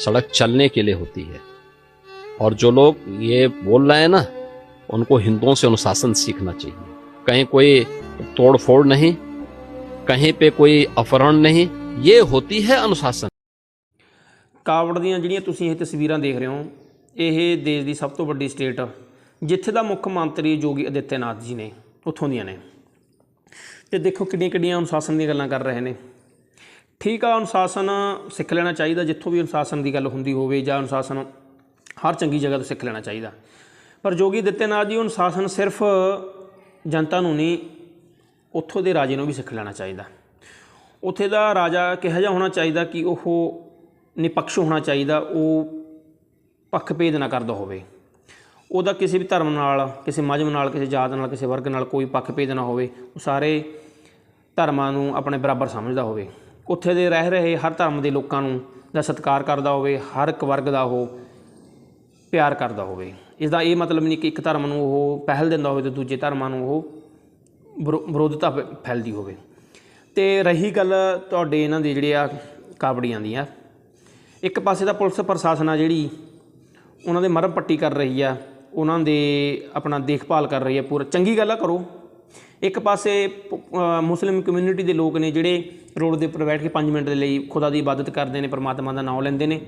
सड़क चलने के लिए होती है और जो लोग ये बोल रहे हैं ना उनको हिंदुओं से अनुशासन सीखना चाहिए कहीं कोई तोड़ फोड़ नहीं कहीं पे कोई अपहरण नहीं ये होती है अनुशासन ਕਾਵੜ ਦੀਆਂ ਜਿਹੜੀਆਂ ਤੁਸੀਂ ਇਹ ਤਸਵੀਰਾਂ ਦੇਖ ਰਹੇ ਹੋ ਇਹ ਦੇਸ਼ ਦੀ ਸਭ ਤੋਂ ਵੱਡੀ ਸਟੇਟ ਜਿੱਥੇ ਦਾ ਮੁੱਖ ਮੰਤਰੀ ਯੋਗੀ ਆਦਿੱਤਿਆਨਾਥ ਜੀ ਨੇ ਉੱਥੋਂ ਦੀਆਂ ਨੇ ਤੇ ਦੇਖੋ ਕਿੰਨੀਆਂ ਕਿੰਨੀਆਂ ਅਨੁਸ਼ਾਸਨ ਦੀਆਂ ਗੱਲਾਂ ਕਰ ਰਹੇ ਨੇ ਠੀਕ ਆ, ਅਨੁਸ਼ਾਸਨ ਸਿੱਖ ਲੈਣਾ ਚਾਹੀਦਾ, ਜਿੱਥੋਂ ਵੀ ਅਨੁਸ਼ਾਸਨ ਦੀ ਗੱਲ ਹੁੰਦੀ ਹੋਵੇ ਜਾਂ ਅਨੁਸ਼ਾਸਨ ਹਰ ਚੰਗੀ ਜਗ੍ਹਾ ਤੋਂ ਸਿੱਖ ਲੈਣਾ ਚਾਹੀਦਾ। ਪਰ ਯੋਗੀ ਆਦਿੱਤਿਆਨਾਥ ਜੀ, ਅਨੁਸ਼ਾਸਨ ਸਿਰਫ ਜਨਤਾ ਨੂੰ ਨਹੀਂ, ਉੱਥੋਂ ਦੇ ਰਾਜੇ ਨੂੰ ਵੀ ਸਿੱਖ ਲੈਣਾ ਚਾਹੀਦਾ। ਉੱਥੇ ਦਾ ਰਾਜਾ ਕਿਹੋ ਜਿਹਾ ਹੋਣਾ ਚਾਹੀਦਾ ਕਿ ਉਹ ਨਿਪਕਸ਼ ਹੋਣਾ ਚਾਹੀਦਾ, ਉਹ ਪੱਖਪੇਦ ਨਾ ਕਰਦਾ ਹੋਵੇ। ਉਹਦਾ ਕਿਸੇ ਵੀ ਧਰਮ ਨਾਲ, ਕਿਸੇ ਮਜ਼ਮ ਨਾਲ, ਕਿਸੇ ਜਾਤ ਨਾਲ, ਕਿਸੇ ਵਰਗ ਨਾਲ ਕੋਈ ਪੱਖਪੇਦ ਨਾ ਹੋਵੇ। ਉਹ ਸਾਰੇ ਧਰਮਾਂ ਨੂੰ ਆਪਣੇ ਬਰਾਬਰ ਸਮਝਦਾ ਹੋਵੇ। ਉੱਥੇ ਦੇ ਰਹਿ ਰਹੇ ਹਰ ਧਰਮ ਦੇ ਲੋਕਾਂ ਨੂੰ ਦਾ ਸਤਿਕਾਰ ਕਰਦਾ ਹੋਵੇ, ਹਰ ਇੱਕ ਵਰਗ ਦਾ ਉਹ ਪਿਆਰ ਕਰਦਾ ਹੋਵੇ। ਇਸ ਦਾ ਇਹ ਮਤਲਬ ਨਹੀਂ ਕਿ ਇੱਕ ਧਰਮ ਨੂੰ ਉਹ ਪਹਿਲ ਦਿੰਦਾ ਹੋਵੇ ਤੇ ਦੂਜੇ ਧਰਮਾਂ ਨੂੰ ਉਹ ਵਿਰੋ- ਵਿਰੋਧਤਾ ਫੈ- ਫੈਲਦੀ ਹੋਵੇ। ਤੇ ਰਹੀ ਗੱਲ ਤੁਹਾਡੇ ਇਹਨਾਂ ਦੇ ਜਿਹੜੇ ਆ ਕਾਬੜੀਆਂ ਦੀਆਂ ਇੱਕ ਪਾਸੇ ਤਾਂ ਪੁਲਿਸ ਪ੍ਰਸ਼ਾਸਨ ਆ ਜਿਹੜੀ ਉਹਨਾਂ ਦੇ ਮਰਮ ਪੱਟੀ ਕਰ ਰਹੀ ਆ, ਉਹਨਾਂ ਦੇ ਆਪਣਾ ਦੇਖਭਾਲ ਕਰ ਰਹੀ ਆ ਪੂਰਾ। ਚੰਗੀ ਗੱਲ ਆ ਕਰੋ। ਇੱਕ ਪਾਸੇ ਪ- ਮੁਸਲਿਮ ਕਮਿਊਨਿਟੀ ਦੇ ਲੋਕ ਨੇ ਜਿਹੜੇ ਰੋਡ ਦੇ ਉੱਪਰ ਬੈਠ ਕੇ 5 ਮਿੰਟ ਦੇ ਲਈ ਖੁਦਾ ਦੀ ਇਬਾਦਤ ਕਰਦੇ ਨੇ, ਪਰਮਾਤਮਾ ਦਾ ਨਾਮ ਲੈਂਦੇ ਨੇ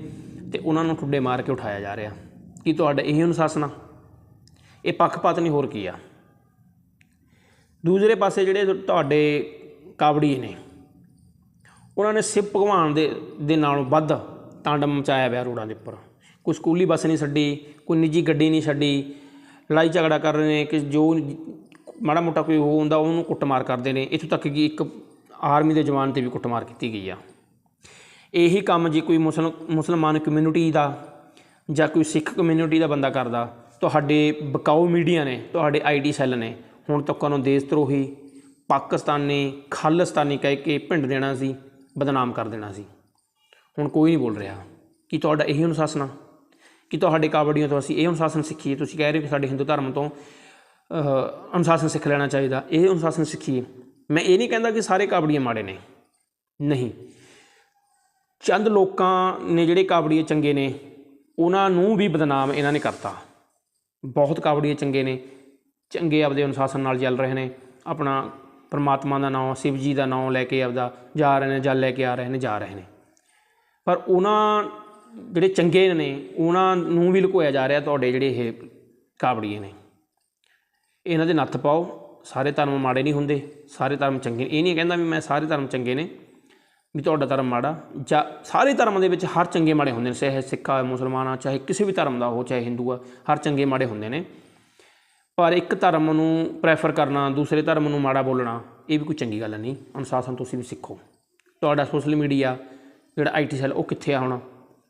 ਤੇ ਉਹਨਾਂ ਨੂੰ ਠੁੱਡੇ ਮਾਰ ਕੇ ਉਠਾਇਆ ਜਾ ਰਿਹਾ। ਕੀ ਤੁਹਾਡਾ ਇਹ ਅਨੁਸ਼ਾਸਨ? ਆ ਇਹ ਪੱਖਪਾਤ ਨਹੀਂ, ਹੋਰ ਕੀ ਆ? ਦੂਸਰੇ ਪਾਸੇ ਜਿਹੜੇ ਤੁਹਾਡੇ ਕਾਬੜੀ ਨੇ, ਉਹਨਾਂ ਨੇ ਸਿਵ ਭਗਵਾਨ ਦੇ ਦੇ ਨਾਲੋਂ ਵੱਧ ਤਾਂਡਵ ਮਚਾਇਆ ਪਿਆ ਰੋਡਾਂ ਦੇ ਉੱਪਰ। ਕੋਈ ਸਕੂਲੀ ਬੱਸ ਨਹੀਂ ਛੱਡੀ, ਕੋਈ ਨਿੱਜੀ ਗੱਡੀ ਨਹੀਂ ਛੱਡੀ, ਲੜਾਈ ਝਗੜਾ ਕਰ ਰਹੇ ਨੇ ਕਿ ਜੋ ਮਾੜਾ ਮੋਟਾ ਕੋਈ ਉਹ ਹੁੰਦਾ, ਉਹਨੂੰ ਕੁੱਟਮਾਰ ਕਰਦੇ ਨੇ। ਇੱਥੋਂ ਤੱਕ ਕਿ ਇੱਕ ਆਰਮੀ ਦੇ ਜਵਾਨ ਤੇ ਵੀ ਕੁੱਟਮਾਰ ਕੀਤੀ ਗਈ ਆ। ਇਹੀ ਕੰਮ ਜੇ ਕੋਈ ਮੁਸਲ, ਮੁਸਲਮਾਨ ਕਮਿਊਨਿਟੀ ਦਾ ਜਾਂ ਕੋਈ ਸਿੱਖ ਕਮਿਊਨਿਟੀ ਦਾ ਬੰਦਾ ਕਰਦਾ, ਤੁਹਾਡੇ ਬਕਾਊ ਮੀਡੀਆ ਨੇ, ਤੁਹਾਡੇ ਆਈਡੀ ਸੈੱਲ ਨੇ, ਹੁਣ ਤੱਕ ਨੂੰ ਦੇਸ਼ ਧਰੋਹੀ ਪਾਕਿਸਤਾਨੀ, ਖਾਲਿਸਤਾਨੀ ਕਹਿ ਕੇ ਭਿੰਡ ਦੇਣਾ ਸੀ, ਬਦਨਾਮ ਕਰ ਦੇਣਾ ਸੀ। ਹੁਣ ਕੋਈ ਨਹੀਂ ਬੋਲ ਰਿਹਾ। ਕਿ ਤੁਹਾਡਾ ਇਹੀ ਅਨੁਸ਼ਾਸਨ? ਆ ਕਿ ਤੁਹਾਡੇ ਕਾਬੜੀਆਂ ਤੋਂ ਅਸੀਂ ਇਹ ਅਨੁਸ਼ਾਸਨ ਸਿੱਖੀਏ? ਤੁਸੀਂ ਕਹਿ ਰਹੇ ਹੋ ਕਿ ਸਾਡੇ ਹਿੰਦੂ ਧਰਮ ਤੋਂ ਅਨੁਸ਼ਾਸਨ ਸਿੱਖ ਲੈਣਾ ਚਾਹੀਦਾ। ਇਹ ਅਨੁਸ਼ਾਸਨ ਸਿੱਖੀਏ ਮੈਂ ਇਹ ਨਹੀਂ ਕਹਿੰਦਾ ਕਿ ਸਾਰੇ ਕਾਬੜੀਏ ਮਾੜੇ ਨੇ। ਨਹੀਂ। ਚੰਦ ਲੋਕਾਂ ਨੇ ਜਿਹੜੇ ਕਾਬੜੀਏ ਚੰਗੇ ਨੇ, ਉਹਨਾਂ ਨੂੰ ਵੀ ਬਦਨਾਮ ਇਹਨਾਂ ਨੇ ਕਰਤਾ। ਬਹੁਤ ਕਾਬੜੀਏ ਚੰਗੇ ਨੇ। ਚੰਗੇ ਆਪਦੇ ਅਨੁਸ਼ਾਸਨ ਨਾਲ ਚੱਲ ਰਹੇ ਨੇ। ਆਪਣਾ ਪਰਮਾਤਮਾ ਦਾ ਨਾਮ ਸ਼ਿਵ ਜੀ ਦਾ ਨਾਮ ਲੈ ਕੇ ਆਪਦਾ ਜਾ ਰਹੇ ਨੇ, ਜਲ ਲੈ ਕੇ ਆ ਰਹੇ ਨੇ, ਜਾ ਰਹੇ ਨੇ। ਪਰ ਉਹਨਾਂ ਜਿਹੜੇ ਚੰਗੇ ਨੇ, ਉਹਨਾਂ ਨੂੰ ਵੀ ਲੁਕੋਇਆ ਜਾ ਰਿਹਾ, ਤੁਹਾਡੇ ਜਿਹੜੇ ਇਹ ਕਾਬੜੀਏ ਨੇ। ਇਹਨਾਂ ਦੇ ਨੱਥ ਪਾਓ। ਸਾਰੇ ਧਰਮ ਮਾੜੇ ਨਹੀਂ ਹੁੰਦੇ। ਸਾਰੇ ਧਰਮ ਚੰਗੇ ਇਹ ਨਹੀਂ ਕਹਿੰਦਾ ਵੀ ਮੈਂ ਸਾਰੇ ਧਰਮ ਚੰਗੇ ਨੇ, ਵੀ ਤੁਹਾਡਾ ਧਰਮ ਮਾੜਾ। ਜਾਂ ਸਾਰੇ ਧਰਮਾਂ ਦੇ ਵਿੱਚ ਹਰ ਚੰਗੇ ਮਾੜੇ ਹੁੰਦੇ ਨੇ, ਚਾਹੇ ਸਿੱਖ ਆ, ਮੁਸਲਮਾਨ ਆ, ਚਾਹੇ ਕਿਸੇ ਵੀ ਧਰਮ ਦਾ ਹੋ, ਚਾਹੇ ਹਿੰਦੂ ਆ, ਹਰ ਚੰਗੇ ਮਾੜੇ ਹੁੰਦੇ ਨੇ। ਪਰ ਇੱਕ ਧਰਮ ਨੂੰ ਪ੍ਰੈਫਰ ਕਰਨਾ, ਦੂਸਰੇ ਧਰਮ ਨੂੰ ਮਾੜਾ ਬੋਲਣਾ, ਇਹ ਵੀ ਕੋਈ ਚੰਗੀ ਗੱਲ ਨਹੀਂ। ਅਨੁਸ਼ਾਸਨ ਤੁਸੀਂ ਵੀ ਸਿੱਖੋ। ਤੁਹਾਡਾ ਸੋਸ਼ਲ ਮੀਡੀਆ ਜਿਹੜਾ ਆਈਟੀ ਸੈੱਲ ਉਹ ਕਿੱਥੇ ਆ ਹੁਣ?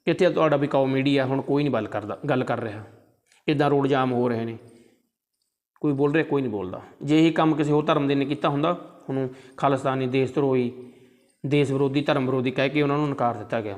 ਕਿੱਥੇ ਤੁਹਾਡਾ ਵੀ ਕਾਓ ਮੀਡੀਆ ਹੁਣ ਕੋਈ ਨਹੀਂ ਗੱਲ ਕਰਦਾ, ਗੱਲ ਕਰ ਰਿਹਾ। ਇਦਾਂ ਰੋਡ ਜਾਮ ਹੋ ਰਹੇ ਨੇ। ਕੋਈ ਬੋਲ ਰਿਹਾ, ਕੋਈ ਨਹੀਂ ਬੋਲਦਾ। ਜੇ ਇਹ ਕੰਮ ਕਿਸੇ ਹੋਰ ਧਰਮ ਦੇ ਨੇ ਕੀਤਾ ਹੁੰਦਾ, ਉਹਨੂੰ ਖਾਲਿਸਤਾਨੀ ਦੇਸ਼ ਧਰੋਹੀ, ਦੇਸ਼ ਵਿਰੋਧੀ, ਧਰਮ ਵਿਰੋਧੀ ਕਹਿ ਕੇ ਉਹਨਾਂ ਨੂੰ ਨਕਾਰ ਦਿੱਤਾ ਗਿਆ।